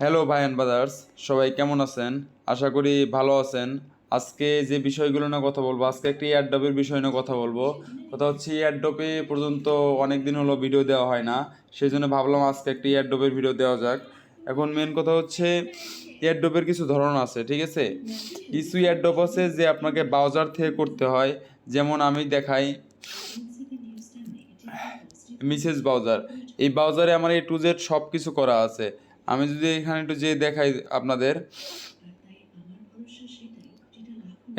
Hello ভাই and brothers সবাই কেমন আছেন? আশা করি ভালো আছেন। আজকে যে বিষয়গুলো নিয়ে কথা বলব, আজকে একটি এয়ারডপের বিষয় নিয়ে কথা বলব। কথা হচ্ছে এয়ারডপে পর্যন্ত অনেক দিন হলো ভিডিও দেওয়া হয় না সেই জন্য ভাবলাম আজকে একটি এয়ারডপের ভিডিও দেওয়া যাক। এখন মেন কথা হচ্ছে এয়ারডপের কিছু ধরন আছে, ঠিক আছে? কিছু এয়ারডপ আছে যে আপনাকে ব্রাউজার থেকে করতে হয়। যেমন আমি দেখাই মিসেস ব্রাউজার এই ব্রাউজারে আমার এ টু জেড সব কিছু করা আছে। আমি যদি এখানে একটু যে দেখাই আপনাদের।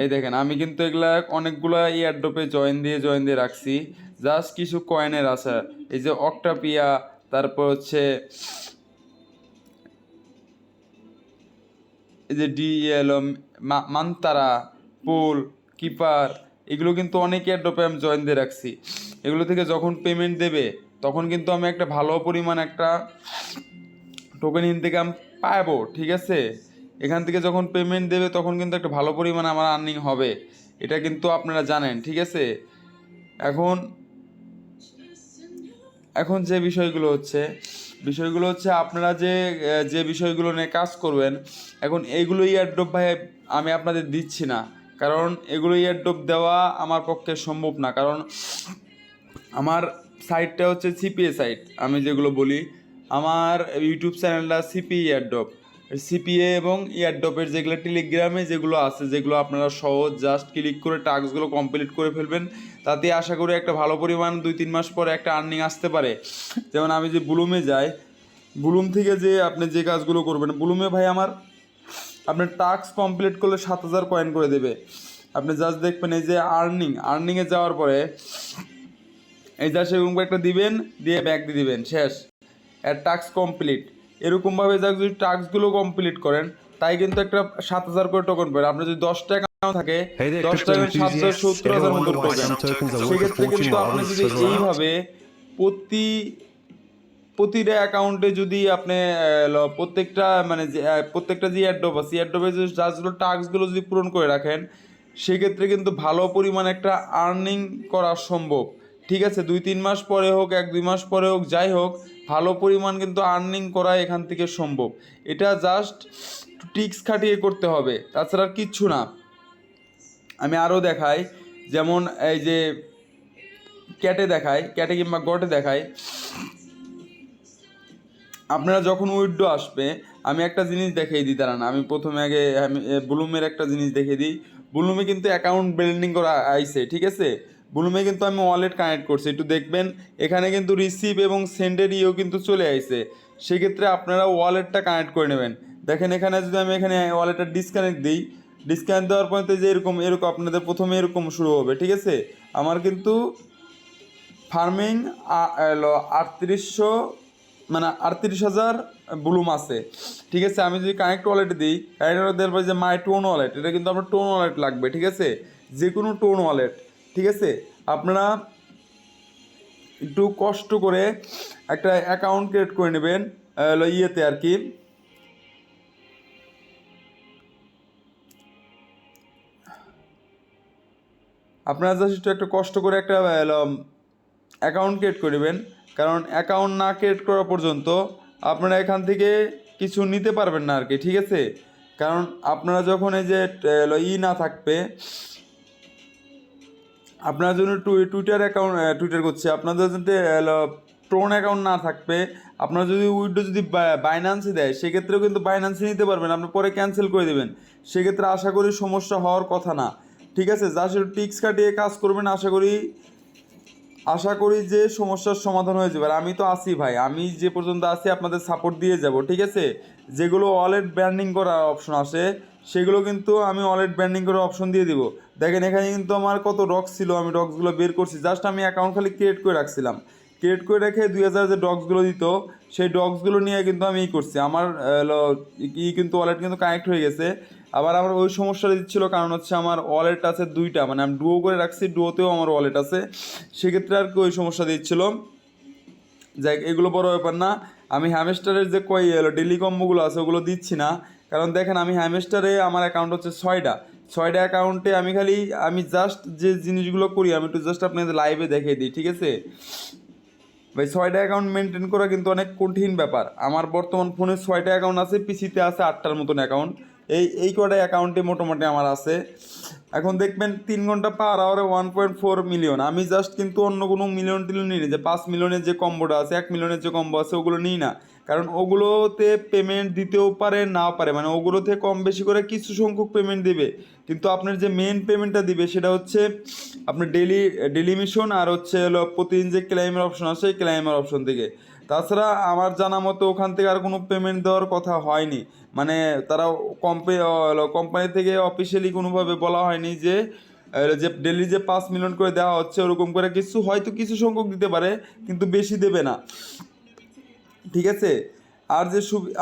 এই দেখেন, আমি কিন্তু এগুলা অনেকগুলা এয়ারড্রপে জয়েন দিয়ে জয়েন দিয়ে রাখছি। জাস্ট কিছু কয়েনের আছে। এই যে অক্টাপিয়া তারপর হচ্ছে এই যে ডিএল মান্তারা পুল কিপার এগুলো কিন্তু অনেক এয়ারড্রপে আমি জয়েন দিয়ে রাখছি। এগুলো থেকে যখন পেমেন্ট দেবে, তখন কিন্তু আমি একটা ভালো পরিমাণ একটা টোকেন ইন থেকে আমি পাবো ঠিক আছে? এখান থেকে যখন পেমেন্ট দেবে তখন কিন্তু একটা ভালো পরিমাণে আমার আর্নিং হবে। এটা কিন্তু আপনারা জানেন, ঠিক আছে? এখন এখন যে বিষয়গুলো হচ্ছে বিষয়গুলো হচ্ছে আপনারা যে যে বিষয়গুলো নিয়ে কাজ করবেন, এখন এইগুলো ইয়ারড্রপ ভাই আমি আপনাদের দিচ্ছি না। কারণ এগুলো ইয়ারড্রপ দেওয়া আমার পক্ষে সম্ভব না। কারণ আমার সাইটটা হচ্ছে সিপিএ সাইট আমি যেগুলো বলি আমার ইউটিউব চ্যানেলটা সিপি ইয়ারডপ সিপিএ এবং ইয়ারড্রপের যেগুলো টেলিগ্রামে যেগুলো আছে, যেগুলো আপনারা সহজ জাস্ট ক্লিক করে টাস্কগুলো কমপ্লিট করে ফেলবেন, তাতে আশা করি একটা ভালো পরিমাণ দুই তিন মাস পরে একটা আর্নিং আসতে পারে। যেমন আমি যে বুলুমে যাই বুলুম থেকে যে আপনি যে কাজগুলো করবেন বুলুমে ভাই আমার, আপনার টাস্ক কমপ্লিট করলে সাত হাজার কয়েন করে দেবে। আপনি জাস্ট দেখবেন এই যে আর্নিং আর্নিংয়ে যাওয়ার পরে এই যা সেরকম একটা দিবেন, দিয়ে ব্যাক দিয়ে দিবেন, শেষ। টাস্ক কমপ্লিট এরকমভাবে যা যদি টাস্কগুলো কমপ্লিট করেন তাই কিন্তু একটা সাত হাজার করে টোকন পাবেন আপনার যদি দশ টাকা থাকে Hey there, দশ crypto টাকা সাত হাজার enthusiasts. সত্তর হাজার Ever মতো পাবেন সেক্ষেত্রে কিন্তু আপনি যদি? এইভাবে প্রতি প্রতিটা অ্যাকাউন্টে যদি আপনি প্রত্যেকটা মানে প্রত্যেকটা যে অ্যাড্রপ আছে অ্যাড্রপে যদি জাস্টগুলো টাস্কগুলো যদি পূরণ করে রাখেন সেক্ষেত্রে কিন্তু ভালো পরিমাণ একটা আর্নিং করা সম্ভব ঠিক আছে, দুই তিন মাস পরে হোক, এক দুই মাস পরে হোক, যাই হোক, ভালো পরিমাণ কিন্তু আর্নিং করা এখান থেকে সম্ভব। এটা জাস্ট টিক্স খাটিয়ে করতে হবে, তাছাড়া কিচ্ছু না। আমি আরও দেখাই, যেমন এই যে ক্যাটে দেখাই ক্যাটে কিংবা গটে দেখাই, আপনারা যখন উইড্রো আসবে, আমি একটা জিনিস দেখিয়ে দিই, দাঁড়ান, আমি প্রথমে আগে, আমি ব্লুমের একটা জিনিস দেখিয়ে দিই। ব্লুমে কিন্তু অ্যাকাউন্ট বিল্ডিং করা আইছে, ঠিক আছে? বুলুমে কিন্তু আমি ওয়ালেট কানেক্ট করছি। একটু দেখবেন, এখানে কিন্তু রিসিভ এবং সেন্ডের ইও কিন্তু চলে আইছে। সেক্ষেত্রে আপনারা ওয়ালেটটা কানেক্ট করে নেবেন। দেখেন, এখানে যদি আমি এখানে ওয়ালেটটা ডিসকানেক্ট দিই ডিসকানেক্ট দেওয়ার পরে যে এরকম এরকম আপনাদের প্রথমে এরকম শুরু হবে, ঠিক আছে? আমার কিন্তু ফার্মিং আটত্রিশশো মানে আটত্রিশ হাজার ব্লুম আছে। ঠিক আছে? আমি যদি কানেক্ট ওয়ালেট দিই কানেক্ট ওয়ালেট দেওয়ার পরে যে মাই টোন ওয়ালেট এটা কিন্তু আপনার টোন ওয়ালেট লাগবে, ঠিক আছে? যে কোনো টোন ওয়ালেট ঠিক আছে? আপনারা একটু কষ্ট করে একটা অ্যাকাউন্ট ক্রিয়েট করে নেবেন ইয়েতে আর কি। আপনারা জাস্ট একটু একটা কষ্ট করে একটা অ্যাকাউন্ট ক্রিয়েট করবেন কারণ অ্যাকাউন্ট না ক্রিয়েট করা পর্যন্ত আপনারা এখান থেকে কিছু নিতে পারবেন না আর কি, ঠিক আছে? কারণ আপনারা যখন এই যে ই না থাকবে আপনার জন্য টুইটার অ্যাকাউন্ট টুইটার করছে। আপনাদের যদি টোন অ্যাকাউন্ট না থাকবে। আপনার যদি উইডো যদি বাইন্যান্সে দেয়, সেক্ষেত্রেও কিন্তু বাইন্যান্সে নিতে পারবেন। আপনি পরে ক্যান্সেল করে দেবেন। সেক্ষেত্রে আশা করি সমস্যা হওয়ার কথা না। ঠিক আছে? যা সে টিক্স কাটিয়ে কাজ করবেন, আশা করি আশা করি যে সমস্যার সমাধান হয়ে যাবে। আর আমি তো আসি ভাই। আমি যে পর্যন্ত আসি আপনাদের সাপোর্ট দিয়ে যাব, ঠিক আছে? যেগুলো ওয়ালেট ব্র্যান্ডিং করার অপশন আসে, সেগুলো কিন্তু আমি ওয়ালেট ব্র্যান্ডিং করার অপশন দিয়ে দিব। দেখেন, এখানে কিন্তু আমার কত রক্স ছিল, আমি রক্সগুলো বের করছি। জাস্ট আমি অ্যাকাউন্ট খালি ক্রিয়েট করে রাখছিলাম। ক্রিয়েট করে রেখে দুই হাজার যে ডক্সগুলো দিত, সেই ডক্সগুলো নিয়ে কিন্তু আমি ই করছি। আমার ই কিন্তু ওয়ালেট কিন্তু কানেক্ট হয়ে গেছে। আবার আমার ওই সমস্যাটা দিচ্ছিল কারণ হচ্ছে আমার ওয়ালেট আছে দুইটা মানে আমি ডুও করে রাখছি ডুয়োতেও আমার ওয়ালেট আছে। সেক্ষেত্রে আর কি ওই সমস্যা দিচ্ছিল। যাই এগুলো বড় ব্যাপার না। আমি হ্যামেস্টারের যে কই ডেলি কম্বোগুলো আছে, ওগুলো দিচ্ছি না। কারণ দেখেন, আমি হ্যামেস্টারে আমার অ্যাকাউন্ট হচ্ছে ছয়টা ছয়টা অ্যাকাউন্টে আমি খালি, আমি জাস্ট যে জিনিসগুলো করি, আমি একটু জাস্ট আপনাদের লাইভে দেখিয়ে দিই, ঠিক আছে? ভাই, ছয়টা অ্যাকাউন্ট মেনটেন করা কিন্তু অনেক কঠিন ব্যাপার। আমার বর্তমান ফোনে ছয়টা অ্যাকাউন্ট আছে, পিসিতে আছে আটটার মতন অ্যাকাউন্ট এই এই কটা অ্যাকাউন্টে মোটামুটি আমার আছে। এখন দেখবেন তিন ঘণ্টা পার আওয়ারে ওয়ান পয়েন্ট ফোর মিলিয়ন আমি জাস্ট কিন্তু অন্য কোনো মিলিয়ন টিলিয়ন নিই না, যে পাঁচ মিলিয়নের যে কম্বোটা আছে, এক মিলিয়নের যে কম্বো আছে, ওগুলো নিই না। কারণ ওগুলোতে পেমেন্ট দিতেও পারে, নাও পারে। মানে ওগুলোতে কম বেশি করে কিছু সংখ্যক পেমেন্ট দিবে। কিন্তু আপনার যে মেন পেমেন্টটা দিবে সেটা হচ্ছে আপনার ডেলি ডেলি মিশন আর হচ্ছে হলো প্রতিদিন যে ক্লাইমের অপশন আছে ক্লাইমের অপশন থেকে। তাছাড়া আমার জানা মতো ওখান থেকে আর কোনো পেমেন্ট দেওয়ার কথা হয়নি। মানে তারা কম্পে কোম্পানি থেকে অফিসিয়ালি কোনোভাবে বলা হয়নি যে যে ডেলি যে পাঁচ মিলিয়ন করে দেওয়া হচ্ছে, ওরকম করে কিছু, হয়তো কিছু সংখ্যক দিতে পারে, কিন্তু বেশি দেবে না। ঠিক আছে? আর যে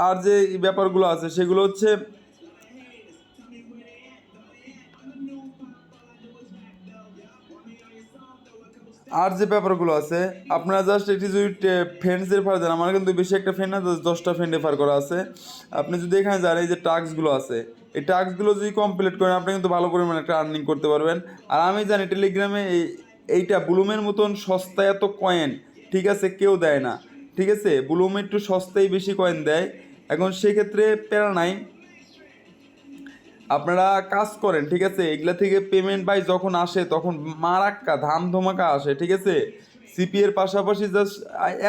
আর যে ব্যাপারগুলো আছে, সেগুলো হচ্ছে আর যে ব্যাপারগুলো আছে, আপনারা জাস্ট এটি যদি ফ্রেন্ডস রেফার দেন, আমার কিন্তু বেশি একটা ফ্রেন্ড না দশটা ফ্রেন্ড রেফার করা আছে। আপনি যদি এখানে যান, এই যে টাস্কগুলো আছে, এই টাস্কগুলো যদি কমপ্লিট করেন, আপনি কিন্তু ভালো পরিমাণে একটা আর্নিং করতে পারবেন। আর আমি জানি টেলিগ্রামে এই, এইটা ব্লুমের মতন সস্তায় এত কয়েন ঠিক আছে, কেউ দেয় না। ঠিক আছে ব্লুম একটু সস্তায় বেশি কয়েন দেয়। এখন সেক্ষেত্রে প্যারা নাই। আপনারা কাজ করেন, ঠিক আছে? এগুলা থেকে পেমেন্ট বাই যখন আসে, তখন মারাক্কা ধাম ধমাকা আসে, ঠিক আছে? সিপি এর পাশাপাশি জাস্ট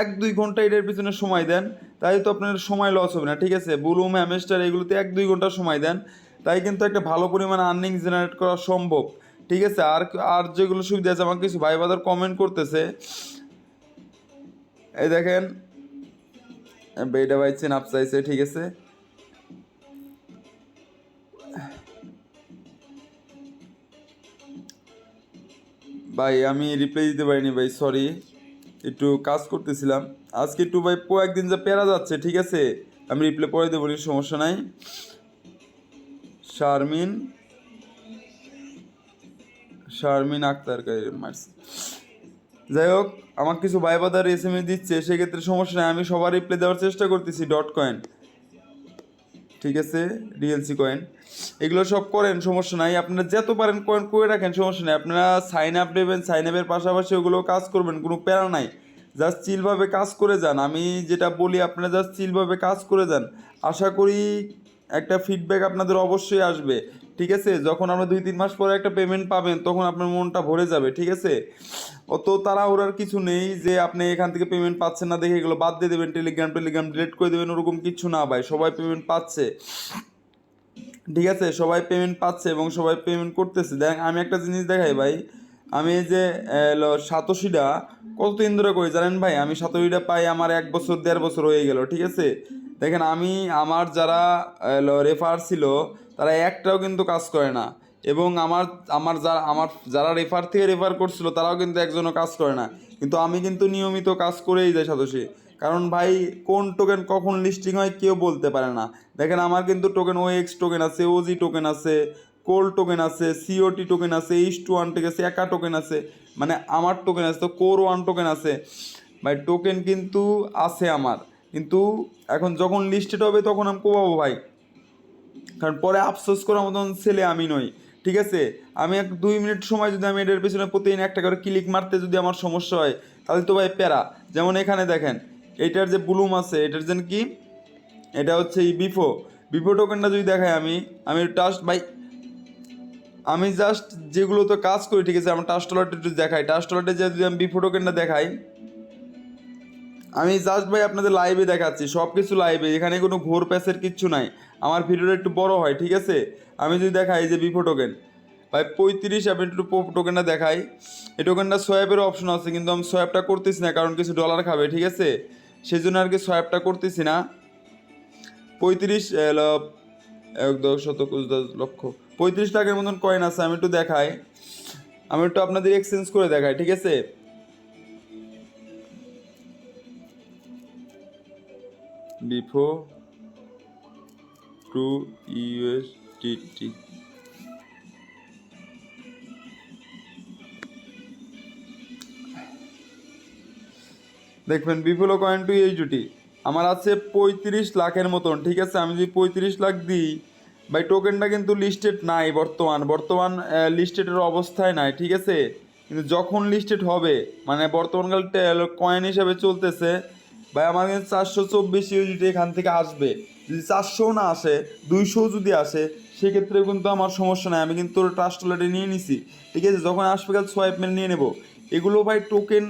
এক দুই ঘণ্টা এটার পিছনে সময় দেন। তাই তো আপনার সময় লস হবে না, ঠিক আছে? বুলুম হ্যামেস্টার এগুলোতে এক দুই ঘণ্টা সময় দেন। তাই কিন্তু একটা ভালো পরিমাণ আর্নিং জেনারেট করা সম্ভব। ঠিক আছে? আর আর যেগুলো সুবিধা আছে, আমাকে কিছু ভাই বাদার কমেন্ট করতেছে। এই দেখেন বেটা ভাই চেন আপ চাইছে ঠিক আছে? ভাই, আমি রিপ্লাই দিতে পারিনি ভাই সরি একটু কাজ করতেছিলাম। আজকে একটু ভাই, পো একদিন যা পেরা যাচ্ছে, ঠিক আছে? আমি রিপ্লাই পরে দেবো সমস্যা নাই। শারমিন শারমিন আক্তার মারছি। যাই হোক আমার কিছু ভাই বাদার এস এম এস দিচ্ছে, সেক্ষেত্রে সমস্যা নেই, আমি সবার রিপ্লাই দেওয়ার চেষ্টা করতেছি ডট কয়েন ঠিক আছে ডিএলসি কয়েন এগুলো সব করেন, সমস্যা নাই, আপনারা যত পারেন কয়েন করে রাখেন, সমস্যা নেই, আপনারা সাইন আপ দেবেন সাইন আপের পাশাপাশি ওগুলো কাজ করবেন, কোনো প্যারা নাই। জাস্ট চিলভাবে কাজ করে যান, আমি যেটা বলি, আপনারা জাস্ট চিলভাবে কাজ করে যান। আশা করি একটা ফিডব্যাক আপনাদের অবশ্যই আসবে। ঠিক আছে? যখন আমরা দুই, তিন মাস পরে একটা পেমেন্ট পাবেন, তখন আপনার মনটা ভরে যাবে, ঠিক আছে? অত তাড়াহুড়ার কিছু নেই যে আপনি এখান থেকে পেমেন্ট পাচ্ছেন না দেখে এগুলো বাদ দিয়ে দেবেন টেলিগ্রাম টেলিগ্রাম ডিলিট করে দেবেন, ওরকম কিছু না ভাই, সবাই পেমেন্ট পাচ্ছে। ঠিক আছে? সবাই পেমেন্ট পাচ্ছে এবং সবাই পেমেন্ট করতেছে। দেখ, আমি একটা জিনিস দেখাই ভাই, আমি যে সাতশিটা কতদিন ধরে করি জানেন ভাই? আমি সাতশিটা পাই আমার এক বছর, দেড় বছর হয়ে গেল, ঠিক আছে? দেখেন আমি, আমার যারা রেফার ছিল তারা একটাও কিন্তু কাজ করে না। এবং আমার আমার যারা আমার যারা রেফার থেকে রেফার করছিল, তারাও কিন্তু একজনও কাজ করে না। কিন্তু আমি কিন্তু নিয়মিত কাজ করেই যাই সাতশি কারণ ভাই, কোন টোকেন কখন লিস্টিং হয় কেউ বলতে পারে না। দেখেন আমার কিন্তু টোকেন ও এক্স টোকেন আছে ওজি টোকেন আছে কোল টোকেন আছে সিওটি টোকেন আছে এইচ টু ওয়ান টেক আছে একা টোকেন আছে মানে আমার টোকেন আছে, তো কোর ওয়ান টোকেন আছে। ভাই টোকেন কিন্তু আছে আমার। কিন্তু এখন যখন লিস্টেড হবে, তখন আমি কোবাবো ভাই। কারণ পরে আফসোস করার মতন ছেলে আমি নই, ঠিক আছে? আমি এক দুই মিনিট সময় যদি আমি এটার পিছনে প্রতিদিন একটা করে ক্লিক মারতে যদি আমার সমস্যা হয়, তাহলে তো ভাই প্যারা। যেমন এখানে দেখেন, এটার যে ব্লুম আছে, এটার যেন কি? এটা হচ্ছে এই বিফো বিফো টোকেনটা যদি দেখাই আমি আমি টাস্ট ভাই, আমি জাস্ট যেগুলো তো কাজ করি, ঠিক আছে? আমার টাস্ট টলারটা একটু দেখাই। টাস্ট টলারটা যদি আমি বিফো টোকেনটা দেখাই, আমি জাস্ট ভাই আপনাদের লাইভে দেখাচ্ছি সব কিছু লাইভে এখানে কোনো ঘোর প্যাসের কিচ্ছু নাই। আমার ভিডিওটা একটু বড় হয়, ঠিক আছে? আমি যদি দেখাই যে বিফো টোকেন ভাই পঁয়ত্রিশ আমি একটু টোকেনটা দেখাই। এই টোকেনটা সোয়াবেরও অপশন আছে, কিন্তু আমি সোয়াবটা করতেছি না, কারণ কিছু ডলার খাবে, ঠিক আছে? সেই জন্য আর কি সোয়াবটা করতেছি না। পঁয়ত্রিশ এক, দশ শত দশ লক্ষ, পঁয়ত্রিশ লাখের মতন কয়েন আছে, আমি একটু দেখাই। আমি একটু আপনাদের এক্সচেঞ্জ করে দেখাই, ঠিক আছে? বিফো টু ইউএসডিটি। দেখবেন, বিপুল কয়েন টু এইচডি আমার আছে পঁয়ত্রিশ লাখের মতন, ঠিক আছে? আমি যদি পঁয়ত্রিশ লাখ দিই, ভাই টোকেনটা কিন্তু লিস্টেড নাই বর্তমান। বর্তমান লিস্টেডের অবস্থায় নাই, ঠিক আছে? কিন্তু যখন লিস্টেড হবে মানে বর্তমানকাল কয়েন হিসাবে চলতেছে ভাই, আমার কিন্তু চারশো চব্বিশ ইউজিটি এখান থেকে আসবে। যদি চারশো না আসে, দুইশো যদি আসে সেক্ষেত্রে কিন্তু আমার সমস্যা নাই। আমি কিন্তু ট্রাস্ট ওয়ালেটে নিয়ে নিছি। ঠিক আছে, যখন আসবে কাল সোয়াইপ মেল নিয়ে নেব। এগুলো ভাই টোকেন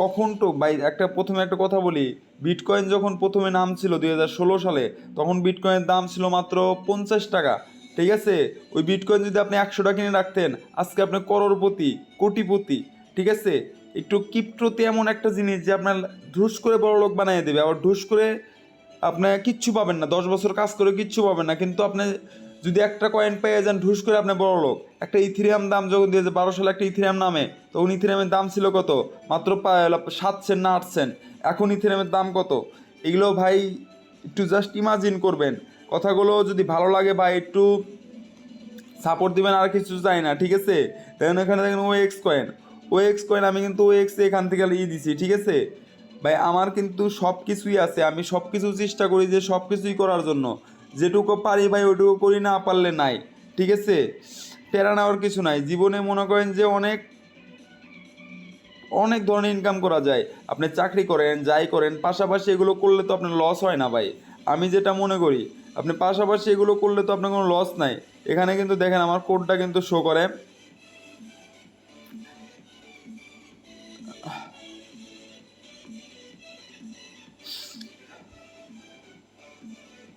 কখন তো ভাই, একটা প্রথমে একটা কথা বলি। বিটকয়েন যখন প্রথমে নাম ছিল দুই হাজার ষোলো সালে, তখন বিটকয়েনের দাম ছিল মাত্র পঞ্চাশ টাকা। ঠিক আছে, ওই বিটকয়েন যদি আপনি একশো টাকা কিনে রাখতেন, আজকে আপনি করোড়পতি, কোটিপতি। ঠিক আছে একটু কিপ্টোতে এমন একটা জিনিস যে আপনার ঢুস করে বড় লোক বানিয়ে দেবে, আবার ঢুস করে আপনি কিচ্ছু পাবেন না, দশ বছর কাজ করে কিচ্ছু পাবেন না, কিন্তু আপনি যদি একটা কয়েন পেয়ে যান ঢুস করে আপনি বড় লোক, একটা ইথিরিয়াম দাম যখন দিয়েছে, বারো সালে একটা ইথিরিয়াম নামে তখন ইথিরিয়ামের দাম ছিল কত? মাত্র সাত সেন্ট না আট সেন্ট এখন ইথিরিয়ামের দাম কত? এগুলো ভাই একটু জাস্ট ইমাজিন করবেন, কথাগুলো যদি ভালো লাগে বা একটু সাপোর্ট দিবেন, আর কিছু চাই না, ঠিক আছে? দেখেন এখানে দেখেন O X coin O X coin আমি কিন্তু ও এক্স এখান থেকে ই দিছি, ঠিক আছে? ভাই, আমার কিন্তু সব কিছুই আছে। আমি সব কিছু চেষ্টা করি যে সব কিছুই করার জন্য। যেটুকু পারি ভাই ওইটুকু করি না পারলে নাই, ঠিক আছে? টেরা নেওয়ার কিছু নাই। জীবনে মনে করেন যে অনেক অনেক ধরনের ইনকাম করা যায়। আপনি চাকরি করেন, যাই করেন, পাশাপাশি এগুলো করলে তো আপনার লস হয় না ভাই। আমি যেটা মনে করি, আপনি পাশাপাশি এগুলো করলে তো আপনার কোনো লস নাই। এখানে কিন্তু দেখেন, আমার কোডটা কিন্তু শো করে।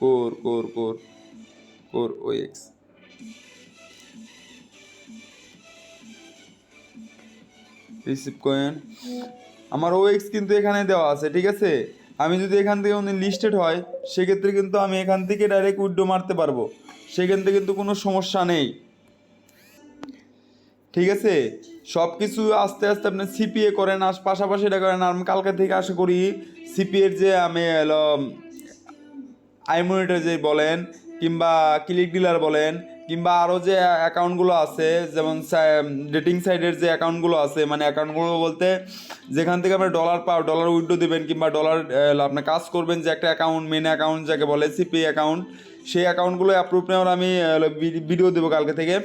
Core core core core O X receive coin আমার ও এক্স কিন্তু এখানে দেওয়া আছে, ঠিক আছে? আমি যদি এখান থেকে কোনো লিস্টেড হয়, সেক্ষেত্রে কিন্তু আমি এখান থেকে ডাইরেক্ট উইড্রো মারতে পারব। সেখান থেকে কিন্তু কোনো সমস্যা নেই। ঠিক আছে? সব কিছু আস্তে আস্তে আপনি সিপিএ করেন আর পাশাপাশি এটা করেন। আর আমি কালকে থেকে আশা করি সিপিএর যে আমি যে বলেন, কিংবা ক্লিক ডিলার বলেন, কিংবা আরও যে অ্যাকাউন্টগুলো আছে, যেমন ডেটিং সাইডের যে অ্যাকাউন্টগুলো আছে মানে অ্যাকাউন্টগুলো বলতে যেখান থেকে আপনি ডলার পাও ডলার উইড্রো দেবেন, কিংবা ডলার আপনি কাজ করবেন যে একটা অ্যাকাউন্ট মেন অ্যাকাউন্ট যাকে বলে সিপি অ্যাকাউন্ট সেই অ্যাকাউন্টগুলো অ্যাপ্রুভ নেওয়ার আমি ভিডিও দেবো কালকে থেকে।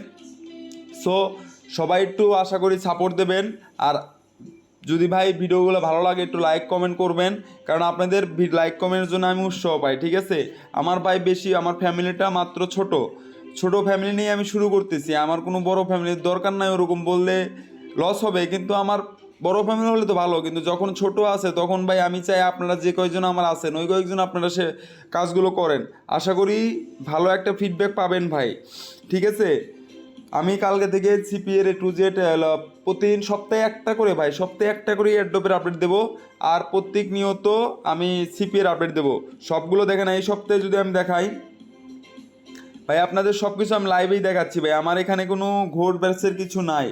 সো সবাই একটু আশা করি সাপোর্ট দেবেন, আর যদি ভাই ভিডিওগুলো ভালো লাগে, একটু লাইক কমেন্ট করবেন। কারণ আপনাদের লাইক কমেন্টের জন্য আমি উৎসাহ পাই, ঠিক আছে? আমার ভাই বেশি, আমার ফ্যামিলিটা মাত্র ছোট। ছোট ফ্যামিলি নিয়ে আমি শুরু করতেছি। আমার কোনো বড় ফ্যামিলির দরকার নাই ওরকম বললে লস হবে, কিন্তু আমার বড় ফ্যামিলি হলে তো ভালো। কিন্তু যখন ছোট আছে, তখন ভাই আমি চাই আপনারা যে কয়েকজন আমার আছেন, ওই কয়েকজন আপনারা সে কাজগুলো করেন। আশা করি ভালো একটা ফিডব্যাক পাবেন ভাই, ঠিক আছে? আমি কালকে থেকে সিপিএর এ টু জেড প্রতিদিন সপ্তাহে একটা করে ভাই, সপ্তাহে একটা করে এয়ারড্রপের আপডেট দেবো। আর প্রত্যেক নিয়ত আমি সিপিএর আপডেট দেবো। সবগুলো দেখেন, এই সপ্তাহে যদি আমি দেখাই, ভাই, আপনাদের সব কিছু আমি লাইভেই দেখাচ্ছি ভাই। আমার এখানে কোনো ঘোর ব্যাচের কিছু নাই।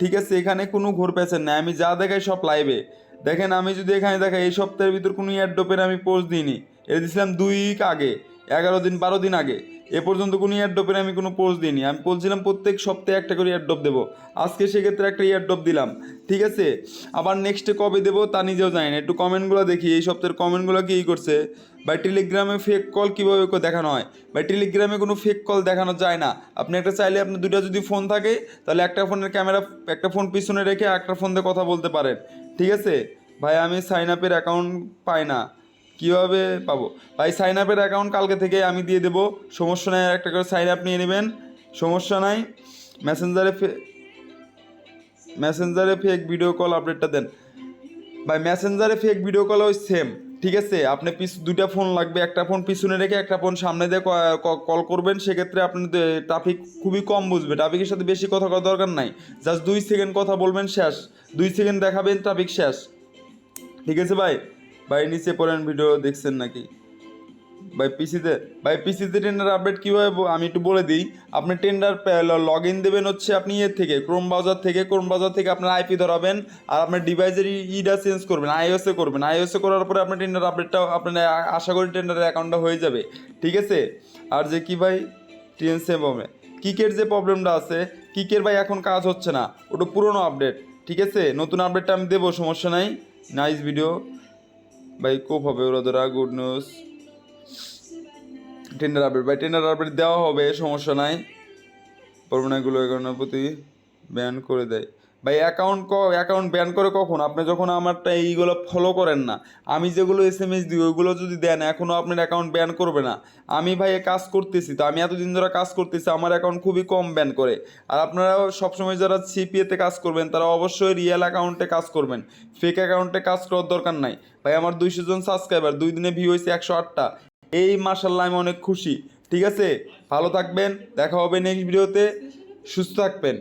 ঠিক আছে, এখানে কোনো ঘোর ব্যাচের নাই। আমি যা দেখাই সব লাইভে দেখেন, আমি যদি এখানে দেখাই, এই সপ্তাহের ভিতর কোনো এয়ারড্রপের আমি পোস্ট দিইনি। এটা দিয়েছিলাম দুই উইক আগে, এগারো দিন, বারো দিন আগে। এ পর্যন্ত কোনো এয়ারড্রপের আমি কোনো পোস্ট দিইনি। আমি বলছিলাম, প্রত্যেক সপ্তাহে একটা করে এয়ারড্রপ দেবো। আজকে সেক্ষেত্রে একটা এয়ারড্রপ দিলাম। ঠিক আছে? আবার নেক্সটে কবে দেবো তা নিজেও জানি না। একটু কমেন্টগুলো দেখি। এই সপ্তাহের কমেন্টগুলো কী করছে? বা টেলিগ্রামে ফেক কল কীভাবে দেখানো হয়? বা টেলিগ্রামে কোনো ফেক কল দেখানো যায় না। আপনি একটা চাইলে আপনার দুটো যদি ফোন থাকে, তাহলে একটা ফোনের ক্যামেরা একটা ফোন পিছনে রেখে একটা ফোন দিয়ে কথা বলতে পারেন। ঠিক আছে? ভাই, আমি সাইন আপের অ্যাকাউন্ট পাই না। কীভাবে পাবো? ভাই সাইন আপের অ্যাকাউন্ট কালকে থেকে আমি দিয়ে দেবো। সমস্যা নাই একটা করে সাইন আপ নিয়ে নেবেন। সমস্যা নাই। মেসেঞ্জারে মেসেঞ্জারে ফেক ভিডিও কল আপডেটটা দেন। ভাই মেসেঞ্জারে ফেক ভিডিও কল ওই সেম ঠিক আছে? আপনি পিস দুটা ফোন লাগবে, একটা ফোন পিছনে রেখে, একটা ফোন সামনে দিয়ে কল করবেন। সেক্ষেত্রে আপনি ট্রাফিক খুবই কম বুঝবে। ট্রাফিকের সাথে বেশি কথা করার দরকার নাই। জাস্ট দুই সেকেন্ড কথা বলবেন, শেষ। দুই সেকেন্ড দেখাবেন ট্রাফিক শেষ। ঠিক আছে ভাই? ভাই, নিচে পড়েন ভিডিও, দেখছেন নাকি? ভাই, পিসিতে ভাই, পিসিতে টেন্ডার আপডেট কীভাবে আমি একটু বলে দিই। আপনি টেন্ডার লগ ইন দেবেন হচ্ছে আপনি ইয়ের থেকে ক্রোম ব্রাউজার থেকে ক্রোম ব্রাউজার থেকে আপনার আইপি ধরাবেন, আর আপনার ডিভাইসের ইডা চেঞ্জ করবেন আইওএসএ করবেন। আইওএসএ করার পরে আপনার টেন্ডার আপডেটটা আপনার আশা করি টেন্ডারের অ্যাকাউন্টটা হয়ে যাবে। ঠিক আছে? আর যে কি ভাই? টিএনসি হবে। কিকের যে প্রবলেমটা আছে কিকের ভাই, এখন কাজ হচ্ছে না। ওটা পুরনো আপডেট ঠিক আছে? নতুন আপডেটটা আমি দেবো, সমস্যা নাই। নাইস ভিডিও ভাই কোপ হবে, ওরা গুড নিউজ টেন্ডার আপডেট ভাই টেন্ডার আপডেট দেওয়া হবে, সমস্যা নাই। পরমাণাগুলো এগারোর প্রতি ব্যান করে দেয়। ভাই অ্যাকাউন্ট ক অ্যাকাউন্ট ব্যান করে কখন? আপনি যখন আমারটা এইগুলো ফলো করেন না, আমি যেগুলো এস এম এস দিই, ওইগুলো যদি দেন এখনও আপনার অ্যাকাউন্ট ব্যান করবে না। আমি ভাই এ কাজ করতেছি তো, আমি এতদিন ধরে কাজ করতেছি, আমার অ্যাকাউন্ট খুবই কম ব্যান করে। আর আপনারাও সবসময় যারা সিপিএতে কাজ করবেন, তারা অবশ্যই রিয়েল অ্যাকাউন্টে কাজ করবেন। ফেক অ্যাকাউন্টে কাজ করার দরকার নাই। ভাই, আমার দুইশো জন সাবস্ক্রাইবার দুই দিনে ভিউ হয়েছে একশো আটটা। এই মার্শাল্লাহ আমি অনেক খুশি, ঠিক আছে? ভালো থাকবেন, দেখা হবে নেক্সট ভিডিওতে সুস্থ থাকবেন।